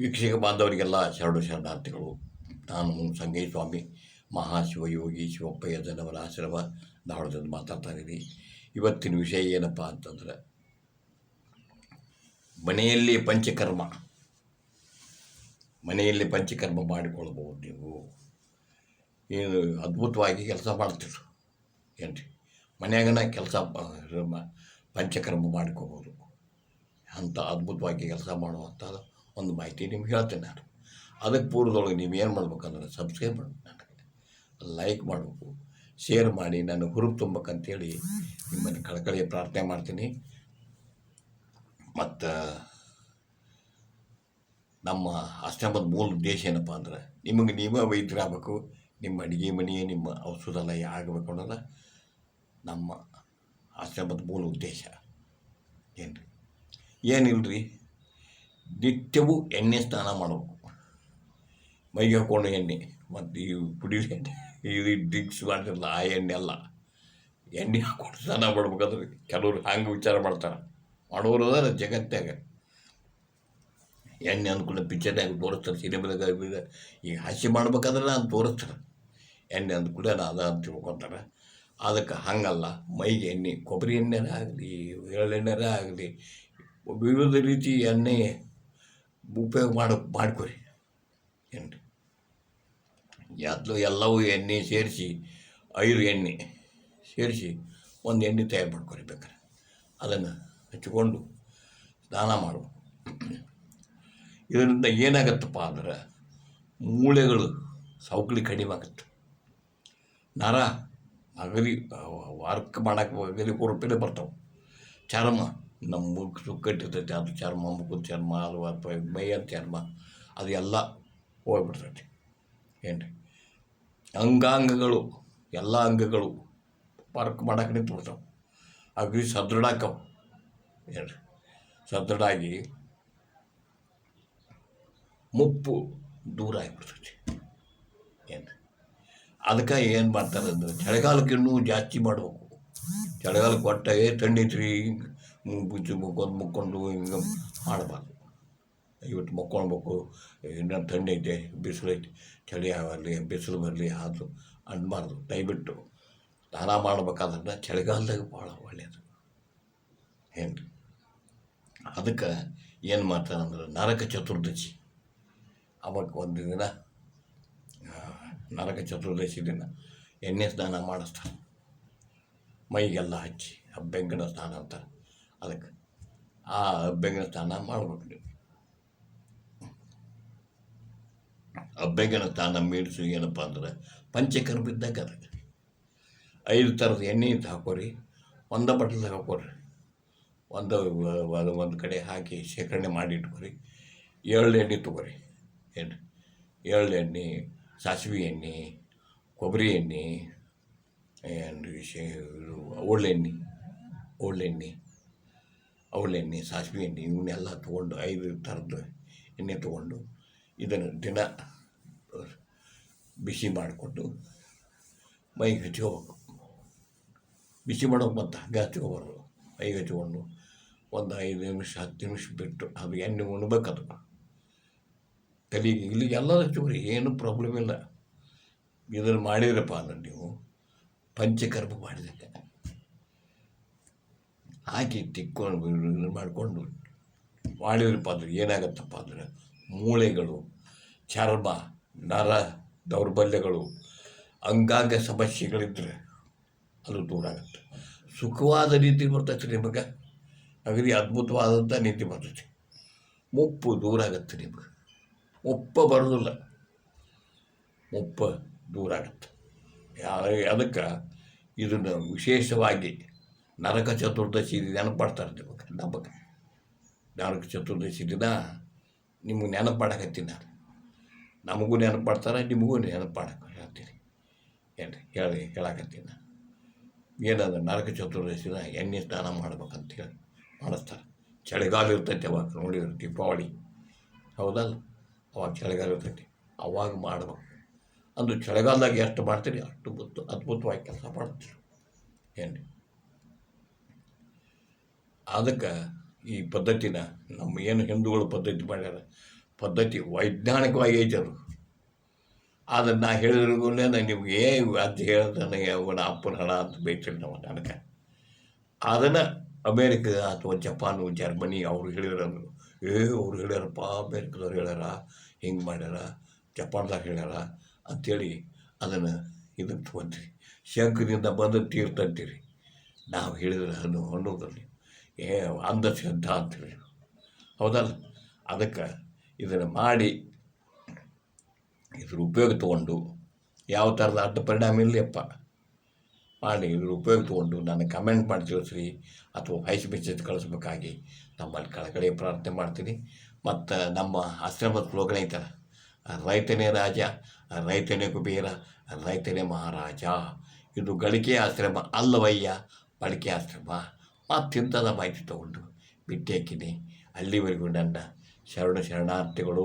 ವೀಕ್ಷಕ ಬಾಂಧವರಿಗೆಲ್ಲ ಶರಣು ಶರಣಾರ್ಥಿಗಳು. ನಾನು ಸಂಗೇ ಸ್ವಾಮಿ, ಮಹಾಶಿವಯೋಗಿ ಶಿವಪ್ಪಯ್ಯ ಜನವರ ಆಶ್ರಮ ಧಾರವಾಡದಿಂದ ಮಾತಾಡ್ತಾ ಇದ್ದೀನಿ ಇವತ್ತಿನ ವಿಷಯ ಏನಪ್ಪ ಅಂತಂದರೆ, ಮನೆಯಲ್ಲಿ ಪಂಚಕರ್ಮ. ಮನೆಯಲ್ಲಿ ಪಂಚಕರ್ಮ ಮಾಡಿಕೊಳ್ಳಬಹುದು ನೀವು. ಏನು ಅದ್ಭುತವಾಗಿ ಕೆಲಸ ಮಾಡ್ತೀರಿ. ಏನು ರೀ ಮನ್ಯಾಗನ ಕೆಲಸ ಪಂಚಕರ್ಮ ಮಾಡ್ಕೋಬೋದು. ಅಂಥ ಅದ್ಭುತವಾಗಿ ಕೆಲಸ ಮಾಡುವಂಥ ಒಂದು ಮಾಹಿತಿ ನಿಮ್ಗೆ ಹೇಳ್ತೇನೆ ನಾನು. ಅದಕ್ಕೆ ಪೂರ್ವದೊಳಗೆ ನೀವು ಏನು ಮಾಡ್ಬೇಕಂದ್ರೆ ಸಬ್ಸ್ಕ್ರೈಬ್ ಮಾಡಬೇಕು ಲೈಕ್ ಮಾಡಬೇಕು. ಶೇರ್ ಮಾಡಿ, ನನ್ನ ಹುರುಪು ತುಂಬಬೇಕಂತೇಳಿ ನಿಮ್ಮನ್ನು ಕಳಕಳಿಯ ಪ್ರಾರ್ಥನೆ ಮಾಡ್ತೀನಿ. ಮತ್ತು ನಮ್ಮ ಆಶ್ರಮದ ಮೂಲ ಉದ್ದೇಶ ಏನಪ್ಪ ಅಂದ್ರೆ, ನಿಮಗೆ ನೀವೇ ವೈದ್ಯರಾಗಬೇಕು. ನಿಮ್ಮ ಅಡುಗೆ ಮನೆಯೇ ನಿಮ್ಮ ಔಷಧಾಲಯ ಆಗಬೇಕು ಅನ್ನೋದು ನಮ್ಮ ಆಶ್ರಮದ ಮೂಲ ಉದ್ದೇಶ. ಏನು ರೀ ಏನಿಲ್ಲ ರೀ ನಿತ್ಯವೂ ಎಣ್ಣೆ ಸ್ನಾನ ಮಾಡಬೇಕು. ಮೈಗೆ ಹಾಕೊಂಡು ಎಣ್ಣೆ, ಮತ್ತು ಈ ಕುಡಿಯೋ ಎಣ್ಣೆ, ಇದು ಡ್ರಿಂಕ್ಸ್ ಮಾಡಿರಲ್ಲ ಆ ಎಣ್ಣೆ ಅಲ್ಲ. ಎಣ್ಣೆ ಹಾಕೊಂಡು ಸ್ನಾನ ಮಾಡ್ಬೇಕಾದ್ರೆ ಕೆಲವರು ಹಂಗೆ ವಿಚಾರ ಮಾಡ್ತಾರೆ. ಮಾಡೋರು ಅದಾರ ಜಗತ್ತಾಗ. ಎಣ್ಣೆ ಅಂದ್ಕೊಂಡು ಪಿಕ್ಚರ್ನಾಗ ತೋರಿಸ್ತಾರೆ, ಸಿನಿಮಾದಾಗ ಈಗ ಹಸಿ ಮಾಡ್ಬೇಕಾದ್ರೆ ನಾನು ತೋರಿಸ್ತಾರೆ. ಎಣ್ಣೆ ನಾನು ಅದ ಅಂತ ತಿಳ್ಕೊತಾರೆ. ಅದಕ್ಕೆ ಹಂಗಲ್ಲ, ಮೈಗೆ ಎಣ್ಣೆ, ಕೊಬ್ಬರಿ ಎಣ್ಣೆನೇ ಆಗಲಿ ಎಳ್ಳೆಣ್ಣೆನೇ ಆಗಲಿ, ವಿವಿಧ ರೀತಿ ಎಣ್ಣೆ ಉಪಯೋಗ ಮಾಡಿ, ಮಾಡ್ಕೊರಿ ಏನು ರೀ ಎಲ್ಲವೂ ಎಣ್ಣೆ ಸೇರಿಸಿ, ಐದು ಎಣ್ಣೆ ಸೇರಿಸಿ ಒಂದು ಎಣ್ಣೆ ತಯಾರು ಮಾಡ್ಕೊರಿ ಬೇಕಾರೆ. ಅದನ್ನು ಹಚ್ಚಿಕೊಂಡು ಸ್ನಾನ ಮಾಡು. ಇದರಿಂದ ಏನಾಗತ್ತಪ್ಪ ಅಂದ್ರೆ ಮೂಳೆಗಳು ಸೌಕಳಿ ಕಡಿಮೆ ಆಗುತ್ತೆ. ನರ ಅಗಲಿ ವರ್ಕ್ ಮಾಡೋಕ್ಕೆ ಅಗಲಿ ಕೊರಪಿನೇ ಬರ್ತಾವೆ. ಚರ್ಮ ನಮ್ಮ ಮುಖ ಸುಕ್ಕಟ್ಟಿರ್ತೈತೆ ಅದು ಚರ್ಮ ಮುಖದ ಚರ್ಮ ಅಥವಾ ಮೈಯ ಚರ್ಮ, ಅದು ಎಲ್ಲ ಹೋಗ್ಬಿಡ್ತೈತಿ. ಏನು ಅಂಗಾಂಗಗಳು, ಎಲ್ಲ ಅಂಗಗಳು ವರ್ಕ್ ಮಾಡಕ್ಕೆ ನಿಂತ್ಬಿಡ್ತಾವೆ. ಅಗ್ರಿ ಸದೃಢಾಕವು ಏನು ರೀ ಸದೃಢ ಆಗಿ ಮುಪ್ಪು ದೂರ ಆಗಿಬಿಡ್ತೈತಿ. ಏನು ಅದಕ್ಕೆ ಏನು ಮಾಡ್ತಾರೆ ಅಂದರೆ, ಚಳಿಗಾಲಕ್ಕೆ ಇನ್ನೂ ಜಾಸ್ತಿ ಮಾಡಬೇಕು. ಚಳಿಗಾಲಕ್ಕೆ ಥಂಡಿ ಐತ್ರಿ ಬುಜ್ಜು ಮುಕ್ಕೊಂಡು ಮುಕ್ಕೊಂಡು ಹಿಂಗೆ ಮಾಡಬಾರ್ದು. ಇವತ್ತು ಮಕ್ಕೊಳ್ಬೇಕು ಇನ್ನೂ ಥಂಡಿ ಐತೆ, ಬಿಸಿಲು ಐತಿ, ಚಳಿ ಆಗಲಿ, ಬಿಸಿಲು ಬರಲಿ ಅದು ಅನ್ಬಾರ್ದು. ದಯವಿಟ್ಟು ಸ್ನಾನ ಮಾಡ್ಬೇಕಾದ್ರೆ ಚಳಿಗಾಲದಾಗ ಭಾಳ ಒಳ್ಳೆಯದು ಏನು ಅದಕ್ಕೆ ಏನು ಮಾಡ್ತಾರೆ ಅಂದ್ರೆ ನರಕ ಚತುರ್ದಶಿ. ಅವಾಗ ಒಂದು ದಿನ ನರಕ ಚತುರ್ದಶಿ ದಿನ ಎಣ್ಣೆ ಸ್ನಾನ ಮಾಡಿಸ್ತಾರೆ. ಮೈಗೆಲ್ಲ ಹಚ್ಚಿ ಬೆಂಕಣ ಸ್ನಾನ ಅಂತಾರೆ. ಅದಕ್ಕೆ ಆ ಅಬ್ಬೆಂಗನ ಸ್ನಾನ ಮಾಡ್ಬೇಕು ನೀವು. ಅಬ್ಬೆಂಗನ ಸ್ನಾನ ಮೀರಿಸು ಏನಪ್ಪ ಅಂದ್ರೆ ಪಂಚಕರ್ಮ ಇದ್ದಾಗ ಅದಕ್ಕೆ. ಐದು ಥರದ ಎಣ್ಣೆ ಇತ್ತು ಹಾಕೋರಿ ಒಂದ ಬಟ್ಟಲ್ದಾಗ ಹಾಕೋರಿ ಒಂದು ಒಂದು ಕಡೆ ಹಾಕಿ ಶೇಖರಣೆ ಮಾಡಿ ಇಟ್ಕೊರಿ. ಎಳ್ಳು ಎಣ್ಣೆ ತಗೋರಿ. ಏನು? ಎಳ್ಳು ಎಣ್ಣೆ, ಸಾಸಿವೆ ಎಣ್ಣೆ, ಕೊಬ್ಬರಿ ಎಣ್ಣೆ, ಏನು ಶೇ ಇದು ಅವಳೆಣ್ಣೆ, ಸಾಸಿವೆ ಎಣ್ಣೆ ಇವನ್ನೆಲ್ಲ ತೊಗೊಂಡು ಐದು ಥರದ್ದು ಎಣ್ಣೆ ತೊಗೊಂಡು ಇದನ್ನು ದಿನ ಬಿಸಿ ಮಾಡಿಕೊಂಡು ಮೈಗೆ ಹಚ್ಕೋಬೇಕು ಬಿಸಿ ಮಾಡೋಕೆ ಮತ್ತೆ ಹಂಗೆ ಹಚ್ಕೋಬಾರ್ದು ಮೈಗೆ ಹಚ್ಕೊಂಡು ಒಂದು ಐದು ನಿಮಿಷ, ಹತ್ತು ನಿಮಿಷ ಬಿಟ್ಟು ಅದು ಎಣ್ಣೆ ಉಣ್ಬೇಕದು. ತಲೆಗೆ ಇಲ್ಲಿಗೆ ಎಲ್ಲ ಹಚ್ಕೋರಿ ಏನು ಪ್ರಾಬ್ಲಮ್ ಇಲ್ಲ. ಇದನ್ನು ಮಾಡಿದ್ರಪ್ಪ ಅಂದ್ರೆ ನೀವು ಪಂಚಕರ್ಮ ಮಾಡಿದಂಗೆ ಹಾಕಿ ತಿಕ್ಕೊಂಡು ಮಾಡಿಕೊಂಡು ಮಾಡಿದ್ರಪ್ಪ ಅಂದ್ರೆ ಏನಾಗತ್ತಪ್ಪ ಅಂದ್ರೆ ಮೂಳೆಗಳು, ಚರ್ಮ, ನರ ದೌರ್ಬಲ್ಯಗಳು, ಅಂಗಾಂಗ ಸಮಸ್ಯೆಗಳಿದ್ದರೆ ಅದು ದೂರ ಆಗುತ್ತೆ ಸುಖವಾದ ನೀತಿ ಬರ್ತೈತೆ ನಿಮಗೆ. ಅಗದಿ ಅದ್ಭುತವಾದಂಥ ನೀತಿ ಬರ್ತೈತಿ. ಮುಪ್ಪು ದೂರ ಆಗುತ್ತೆ ನಿಮಗೆ. ಮುಪ್ಪ ಬರೋದಿಲ್ಲ. ಮುಪ್ಪ ದೂರ ಆಗುತ್ತೆ ಯಾ- ಅದಕ್ಕೆ ಇದನ್ನು ವಿಶೇಷವಾಗಿ ನರಕ ಚತುರ್ದಶಿ ನೆನಪಾಡ್ತಾರೆ ನಿಮಗೆ ನಮಗೆ ನರಕ ಚತುರ್ದಶಿ ದಿನ ನಿಮಗೆ ನೆನಪಾಡಕತ್ತೀನಿ ನಾನು. ನಮಗೂ ನೆನಪಾಡ್ತಾರೆ, ನಿಮಗೂ ನೆನಪಾಡಕ್ಕೆ ಹೇಳ್ತೀನಿ. ಏನು ಹೇಳಿ, ಹೇಳಕತ್ತೀನಿ ನಾನು. ಏನದ ನರಕ ಚತುರ್ದಶಿ ದಿನ ಎಣ್ಣೆ ಸ್ನಾನ ಮಾಡ್ಬೇಕಂತ ಹೇಳಿ ಮಾಡಿಸ್ತಾರೆ. ಚಳಿಗಾಲ ಇರ್ತೈತೆ ಅವಾಗ, ನೋಡಿದ್ರೆ ದೀಪಾವಳಿ. ಹೌದಲ್ಲ? ಅವಾಗ ಚಳಿಗಾಲ ಇರ್ತೈತಿ. ಅವಾಗ ಮಾಡ್ಬೇಕು. ಅಂದು ಚಳಿಗಾಲದಾಗ ಎಷ್ಟು ಮಾಡ್ತೀರಿ? ಅಷ್ಟು ಅದ್ಭುತವಾಗಿ ಕೆಲಸ ಮಾಡ್ತೀರಿ. ಏನು ಅದಕ್ಕೆ ಈ ಪದ್ಧತಿನ ನಮ್ಮ ಏನು ಹಿಂದೂಗಳು ಪದ್ಧತಿ ಮಾಡ್ಯಾರ? ಪದ್ಧತಿ ವೈಜ್ಞಾನಿಕವಾಗಿ ಐತೆ ಅದು. ನಾ ಹೇಳಿದ್ರಿಗೂ ನಿಮಗೆ ಅದು ಹೇಳ್ತಾನೆ ಅವನ ಅಪ್ಪನ ಹಣ ಅಂತ ಬೈತಿಲ್ಲ ನಾವು ನನಗೆ. ಅದನ್ನು ಅಮೇರಿಕ ಅಥವಾ ಜಪಾನು, ಜರ್ಮನಿ ಅವ್ರು ಹೇಳಿದ್ರು ಏ ಅವ್ರು ಹೇಳ್ಯಾರಪ್ಪ, ಅಮೇರಿಕದವ್ರು ಹೇಳ್ಯಾರ, ಹಿಂಗೆ ಮಾಡ್ಯಾರ ಜಪಾನ್ದಾಗ ಹೇಳ್ಯಾರ ಅಂಥೇಳಿ ಅದನ್ನು ಇದಕ್ಕೆ ತೊಗೊಂತೀರಿ. ಶಂಕರಿಂದ ಬಂದು ತೀರ್ಥ ಅಂತೀರಿ. ನಾವು ಹೇಳಿದ್ರೆ ಅನ್ನೋ ಅನ್ನೋದ್ರಲ್ಲಿ ಏ ಅಂಧಶ್ರದ್ಧ ಅಂತೇಳಿ ಹೌದಲ್ಲ ಅದಕ್ಕೆ ಇದನ್ನು ಮಾಡಿ ಇದ್ರ ಉಪಯೋಗ ತೊಗೊಂಡು ಯಾವ ಥರದ ಅಡ್ಡ ಪರಿಣಾಮ ಇರಲಿಯಪ್ಪ ಮಾಡಿ ಇದ್ರ ಉಪಯೋಗ ತೊಗೊಂಡು ನನಗೆ ಕಮೆಂಟ್ ಮಾಡಿ ತಿಳಿಸ್ರಿ ಅಥವಾ ವಾಯ್ಸ್ ಮೆಸೇಜ್ ಕಳಿಸ್ಬೇಕಾಗಿ ನಮ್ಮಲ್ಲಿ ಕಳಕಳಿ ಪ್ರಾರ್ಥನೆ ಮಾಡ್ತೀನಿ. ಮತ್ತು ನಮ್ಮ ಆಶ್ರಮದ ಸ್ಲೋಗನ್ ಐತಲ್ಲ, ರೈತನೇ ರಾಜ, ರೈತನೇ ಕುಬೇರ, ರೈತನೇ ಮಹಾರಾಜ. ಇದು ಗಳಿಕೆ ಆಶ್ರಮ ಅಲ್ಲವಯ್ಯ, ಬಳಕೆ ಆಶ್ರಮ. ಮತ್ತಿಂಥದ ಮಾಹಿತಿ ತಗೊಂಡು ಬಿಟ್ಟಿ ಹಾಕಿನಿ ಅಲ್ಲಿವರೆಗೂ ನನ್ನ ಶರಣ ಶರಣಾರ್ಥಿಗಳು